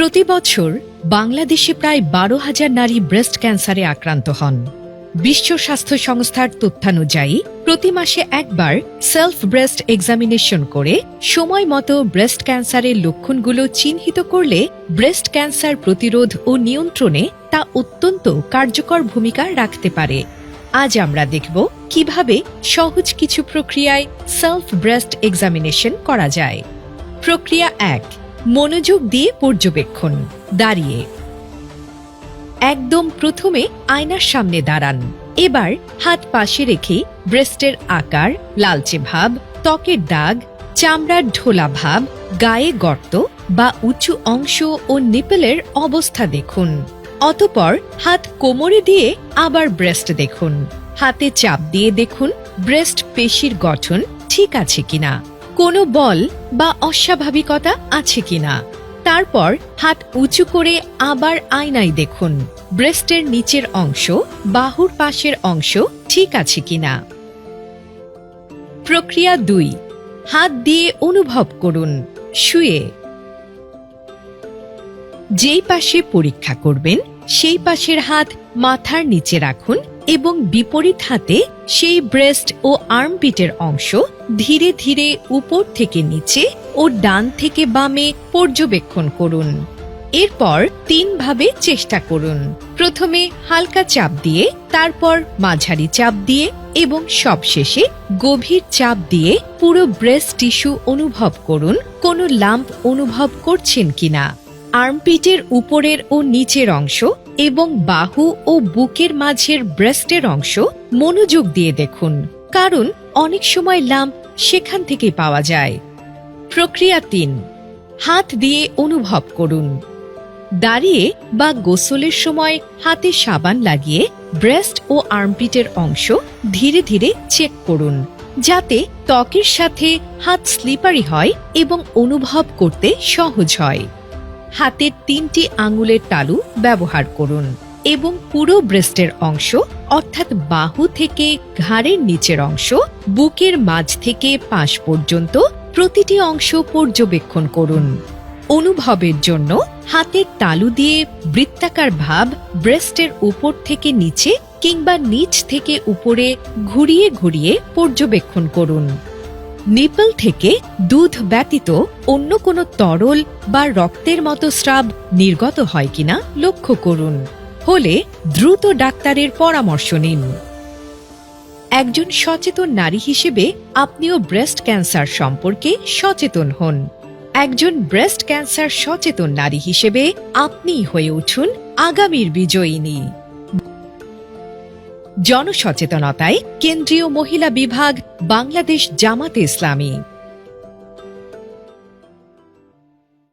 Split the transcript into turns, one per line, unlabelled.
প্রতি বছর বাংলাদেশে প্রায় বারো হাজার নারী ব্রেস্ট ক্যান্সারে আক্রান্ত হন। বিশ্ব স্বাস্থ্য সংস্থার তথ্যানুযায়ী, প্রতি মাসে একবার সেলফ ব্রেস্ট এক্সামিনেশন করে সময় মতো ব্রেস্ট ক্যান্সারের লক্ষণগুলো চিহ্নিত করলে ব্রেস্ট ক্যান্সার প্রতিরোধ ও নিয়ন্ত্রণে তা অত্যন্ত কার্যকর ভূমিকা রাখতে পারে। আজ আমরা দেখব কীভাবে সহজ কিছু প্রক্রিয়ায় সেলফ ব্রেস্ট এক্সামিনেশন করা যায়। প্রক্রিয়া এক মনোযোগ দিয়ে পর্যবেক্ষণ। দাঁড়িয়ে। একদম প্রথমে আয়নার সামনে দাঁড়ান। এবার হাত পাশে রেখে ব্রেস্টের আকার, লালচে ভাব, ত্বকের দাগ, চামড়ার ঢোলা ভাব, গায়ে গর্ত বা উঁচু অংশ ও নিপেলের অবস্থা দেখুন। অতপর হাত কোমরে দিয়ে আবার ব্রেস্ট দেখুন। হাতে চাপ দিয়ে দেখুন, ব্রেস্ট পেশির গঠন ঠিক আছে কিনা। কোনো বল বা অস্বাভাবিকতা আছে কিনা? তারপর হাত উঁচু করে আবার আয়নায় দেখুন। ব্রেস্টের নিচের অংশ, বাহুর পাশের অংশ ঠিক আছে কিনা? প্রক্রিয়া দুই। হাত দিয়ে অনুভব করুন। শুয়ে। যেই পাশে পরীক্ষা করবেন, সেই পাশের হাত মাথার নিচে রাখুন এবং বিপরীত হাতে সেই ব্রেস্ট ও আর্মপিটের অংশ ধীরে ধীরে উপর থেকে নিচে ও ডান থেকে বামে পর্যবেক্ষণ করুন। এরপর তিনভাবে চেষ্টা করুন। প্রথমে হালকা চাপ দিয়ে, তারপর মাঝারি চাপ দিয়ে এবং সবশেষে গভীর চাপ দিয়ে পুরো ব্রেস্ট টিস্যু অনুভব করুন। কোনো লাম্প অনুভব করছেন কিনা? আর্মপিটের উপরের ও নিচের অংশ এবং বাহু ও বুকের মাঝের ব্রেস্টের অংশ মনোযোগ দিয়ে দেখুন, কারণ অনেক সময় লাম্প সেখান থেকে পাওয়া যায়। প্রক্রিয়া তিন, হাত দিয়ে অনুভব করুন। দাঁড়িয়ে বা গোসলের সময় হাতে সাবান লাগিয়ে ব্রেস্ট ও আর্মপিটের অংশ ধীরে ধীরে চেক করুন, যাতে ত্বকের সাথে হাত স্লিপারি হয় এবং অনুভব করতে সহজ হয়। হাতের তিনটি আঙুলের তালু ব্যবহার করুন এবং পুরো ব্রেস্টের অংশ, অর্থাৎ বাহু থেকে ঘাড়ের নিচের অংশ, বুকের মাঝ থেকে পাশ পর্যন্ত প্রতিটি অংশ পর্যবেক্ষণ করুন। অনুভবের জন্য হাতের তালু দিয়ে বৃত্তাকার ভাব ব্রেস্টের উপর থেকে নিচে কিংবা নিচ থেকে উপরে ঘুরিয়ে ঘুরিয়ে পর্যবেক্ষণ করুন। নিপল থেকে দুধ ব্যতীত অন্য কোনো তরল বা রক্তের মতো স্রাব নির্গত হয় কিনা লক্ষ্য করুন। হলে দ্রুত ডাক্তারের পরামর্শ নিন। একজন সচেতন নারী হিসেবে আপনিও ব্রেস্ট ক্যান্সার সম্পর্কে সচেতন হন। একজন ব্রেস্ট ক্যান্সার সচেতন নারী হিসেবে আপনিই হয়ে উঠুন আগামীর বিজয়িনী। জনসচেতনতায় কেন্দ্রীয় মহিলা বিভাগ বাংলাদেশ জামাতে ইসলামী।